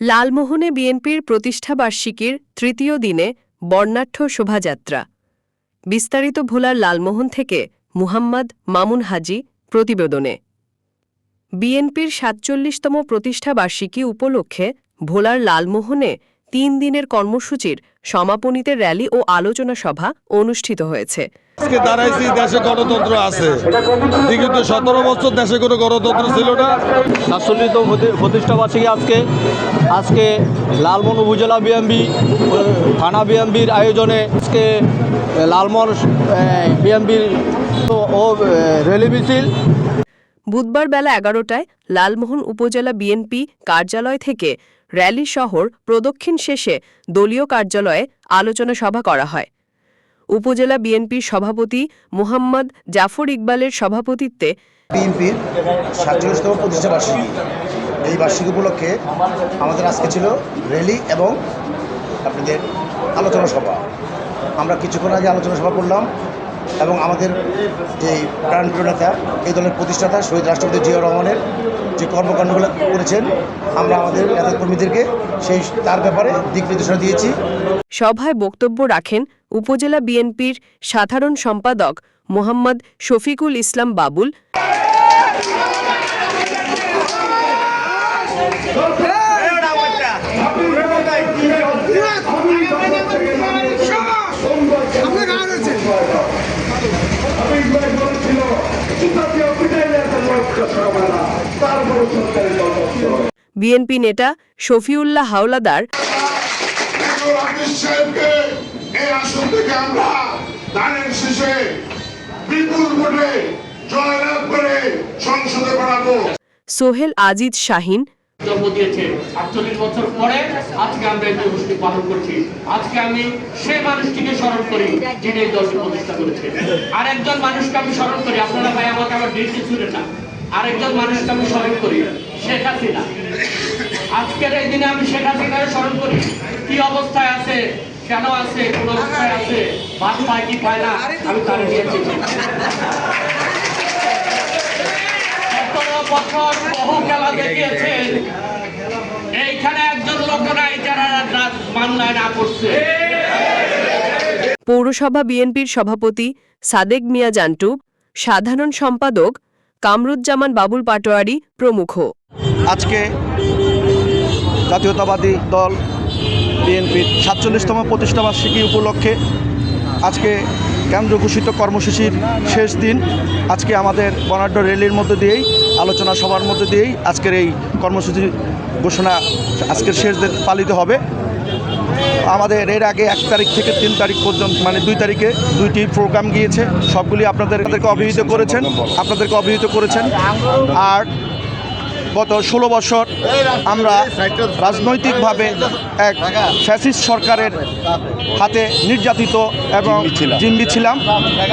লালমোহনে বিএনপির প্রতিষ্ঠাবার্ষিকীর তৃতীয় দিনে বর্ণাঢ্য শোভাযাত্রা। বিস্তারিত ভোলার লালমোহন থেকে মুহাম্মদ মামুন হাজি প্রতিবেদনে। বিএনপির সাতচল্লিশতম প্রতিষ্ঠাবার্ষিকী উপলক্ষে ভোলার লালমোহনে তিন দিনের কর্মসূচির সমাপনীতে র্যালি ও আলোচনা সভা অনুষ্ঠিত হয়েছে। আজকে দাঁড়াইছি দেশে গণতন্ত্র আছে। বিগত সতেরো বছর দেশে কোনো গণতন্ত্র ছিল না। সাতচল্লিশ প্রতিষ্ঠা আজকে। আজকে লালমোহন উপজেলা বিএমবি থানা বিএমবির আয়োজনে আজকে লালমোহন বিএমবির ও রেলি মিছিল। বুধবার বেলা এগারোটায় লালমোহন উপজেলা বিএনপি কার্যালয় থেকে র্যালি শহর প্রদক্ষিণ শেষে দলীয় কার্যালয়ে আলোচনা সভা করা হয়। উপজেলা বিএনপির সভাপতি মুহাম্মদ জাফর ইকবালের সভাপতিত্বে বিএনপির সাতচল্লিশতম প্রতিষ্ঠা বার্ষিকী। এই বার্ষিকী উপলক্ষে আমাদের আজকে ছিল র্যালি এবং আপনাদের আলোচনা সভা। আমরা কিছুক্ষণ আগে আলোচনা সভা করলাম। এবং আমাদের যে প্রাণপ্রিয় নেতা এই দলের প্রতিষ্ঠাতা শহীদ রাষ্ট্রপতি জিয়া রহমানের যে কর্মকাণ্ডগুলো করেছেন, আমরা আমাদের নেতা কর্মীদেরকে সেই, তার ব্যাপারে দিক নির্দেশনা দিয়েছি। সভায় বক্তব্য রাখেন উপজেলা বিএনপির সাধারণ সম্পাদক মোহাম্মদ শফিকুল ইসলাম বাবুল। বিএনপি নেতা শফিউল্লাহ হাওলাদার সোহেল আজিজ শাহিন আমি সেই মানুষটিকে স্মরণ করি, যিনি প্রতিষ্ঠা করেছে আরেকজন মানুষকে আমি স্মরণ করি। আপনারা ভাই আমাকে আমার ছুড়ে না। আরেকজন মানুষকে আমি স্মরণ করি, শেখ হাসিনা। আজকের এই দিনে আমি শেখ হাসিনাকে স্মরণ করি। কি অবস্থায় আছে, কেন আছে, কোন অবস্থায় আছে ভাত পায় কি পায় না, আমি তার নিয়েছি পৌরসভা বিএনপির সভাপতি সাদেক মিয়া জান্টু, সাধারণ সম্পাদক কামরুজ্জামান বাবুল পাটোয়ারি প্রমুখ। আজকে জাতীয়তাবাদী দল বিএনপির সাতচল্লিশতম প্রতিষ্ঠাবার্ষিকী উপলক্ষে আজকে কেন্দ্র ঘোষিত কর্মসূচির শেষ দিন। আজকে আমাদের বর্ণাঢ্য র্যালির মধ্যে দিয়েই, আলোচনা সভার মধ্যে দিয়েই আজকের এই কর্মসূচি ঘোষণা আজকের শেষ দিন পালিত হবে। আমাদের এর আগে এক তারিখ থেকে তিন তারিখ পর্যন্ত মানে দুই তারিখে দুইটি প্রোগ্রাম গিয়েছে। সবগুলি আপনাদের আপনাদেরকে অভিহিত করেছেন। আপনাদেরকে অভিহিত করেছেন। আর গত ষোলো বছর আমরা রাজনৈতিকভাবে এক ফ্যাসিস্ট সরকারের হাতে নির্যাতিত এবং জিম্মি ছিলাম।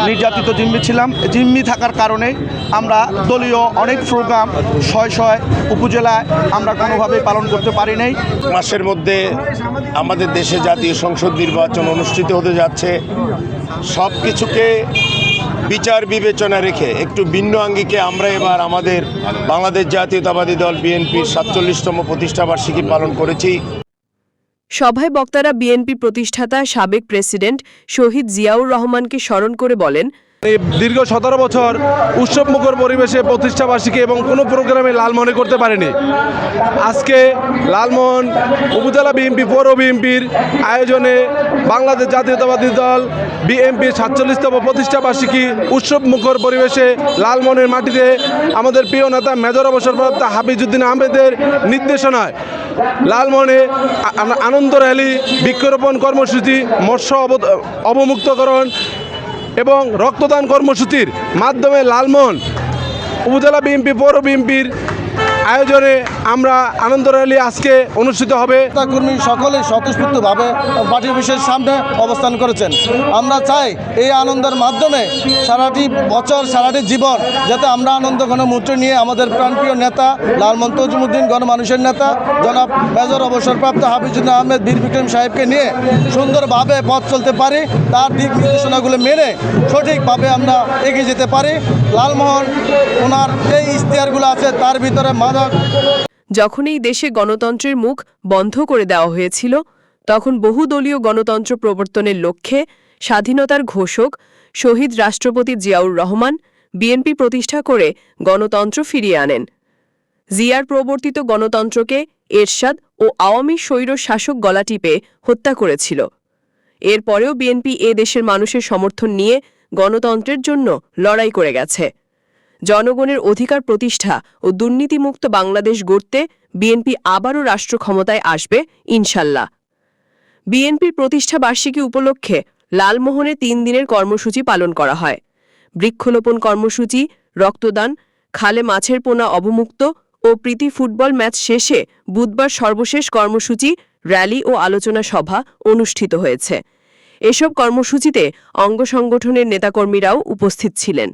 নির্যাতিত জিম্মি ছিলাম। জিম্মি থাকার কারণে আমরা দলীয় অনেক প্রোগ্রাম ছয় ছয় উপজেলায় আমরা কোনোভাবেই পালন করতে পারি নাই। মাসের মধ্যে আমাদের দেশে জাতীয় সংসদ নির্বাচন অনুষ্ঠিত হতে যাচ্ছে। সব কিছুকে বিচার বিবেচনা রেখে একটু ভিন্ন আঙ্গিকে আমরা এবার আমাদের বাংলাদেশ জাতীয়তাবাদী দল বিএনপির সাতচল্লিশতম প্রতিষ্ঠাবার্ষিকী পালন করেছি। সভায় বক্তারা বিএনপি প্রতিষ্ঠাতা সাবেক প্রেসিডেন্ট শহীদ জিয়াউর রহমানকে স্মরণ করে বলেন এই দীর্ঘ সতেরো বছর উৎসবমুখর পরিবেশে প্রতিষ্ঠা বার্ষিকী এবং কোনো প্রোগ্রামে লালমোহনে করতে পারেনি। আজকে লালমোহন উপজেলা বিএনপি, পৌর বিএনপির আয়োজনে বাংলাদেশ জাতীয়তাবাদী দল বিএনপির সাতচল্লিশতম প্রতিষ্ঠা বার্ষিকী উৎসবমুখর পরিবেশে লালমোহনের মাটিতে আমাদের প্রিয় নেতা মেজর অবসরপ্রাপ্ত হাফিজউদ্দিন আহমেদের নির্দেশনায় লালমোহনে আনন্দ র্যালি, বৃক্ষরোপণ কর্মসূচি, মৎস্য অব- অবমুক্তকরণ এবং রক্তদান কর্মসূচির মাধ্যমে লালমোহন উপজেলা বিএনপি পৌর বিএনপির আয়োজনে আমরা আনন্দ র্যালি আজকে অনুষ্ঠিত হবে। কর্মী সকলে স্বতঃস্ফূর্তভাবে পার্টি অফিসের সামনে অবস্থান করেছেন। আমরা চাই এই আনন্দের মাধ্যমে সারাটি বছর, সারাটি জীবন যাতে আমরা আনন্দ গণমূর্তি নিয়ে আমাদের প্রাণপ্রিয় নেতা লালমন তজুমুদ্দিন, গণমানুষের নেতা জনাব মেজর অবসরপ্রাপ্ত হাফিজুদ্দিন আহমেদ, বীর বিক্রম সাহেবকে নিয়ে সুন্দরভাবে পথ চলতে পারি। তার দিক নির্দেশনাগুলো মেনে সঠিকভাবে আমরা এগিয়ে যেতে পারি। লালমোহন, ওনার যে ইশতেহারগুলো আছে, তার ভিতরে মাদক যখন এই দেশে গণতন্ত্রের মুখ বন্ধ করে দেওয়া হয়েছিল, তখন বহুদলীয় গণতন্ত্র প্রবর্তনের লক্ষ্যে স্বাধীনতার ঘোষক শহীদ রাষ্ট্রপতি জিয়াউর রহমান বিএনপি প্রতিষ্ঠা করে গণতন্ত্র ফিরিয়ে আনেন। জিয়ার প্রবর্তিত গণতন্ত্রকে এরশাদ ও আওয়ামী স্বৈর শাসক গলা টিপে হত্যা করেছিল। এরপরেও বিএনপি এ দেশের মানুষের সমর্থন নিয়ে গণতন্ত্রের জন্য লড়াই করে গেছে। জনগণের অধিকার প্রতিষ্ঠা ও দুর্নীতিমুক্ত বাংলাদেশ গড়তে বিএনপি আবারও রাষ্ট্র ক্ষমতায় আসবে, ইনশাল্লাহ। বিএনপির প্রতিষ্ঠা বার্ষিকী উপলক্ষে লালমোহনে তিন দিনের কর্মসূচি পালন করা হয়। বৃক্ষরোপণ কর্মসূচি, রক্তদান, খালে মাছের পোনা অবমুক্ত ও প্রীতি ফুটবল ম্যাচ শেষে বুধবার সর্বশেষ কর্মসূচি, র্যালি ও আলোচনা সভা অনুষ্ঠিত হয়েছে। এসব কর্মসূচিতে অঙ্গ সংগঠনের নেতাকর্মীরাও উপস্থিত ছিলেন।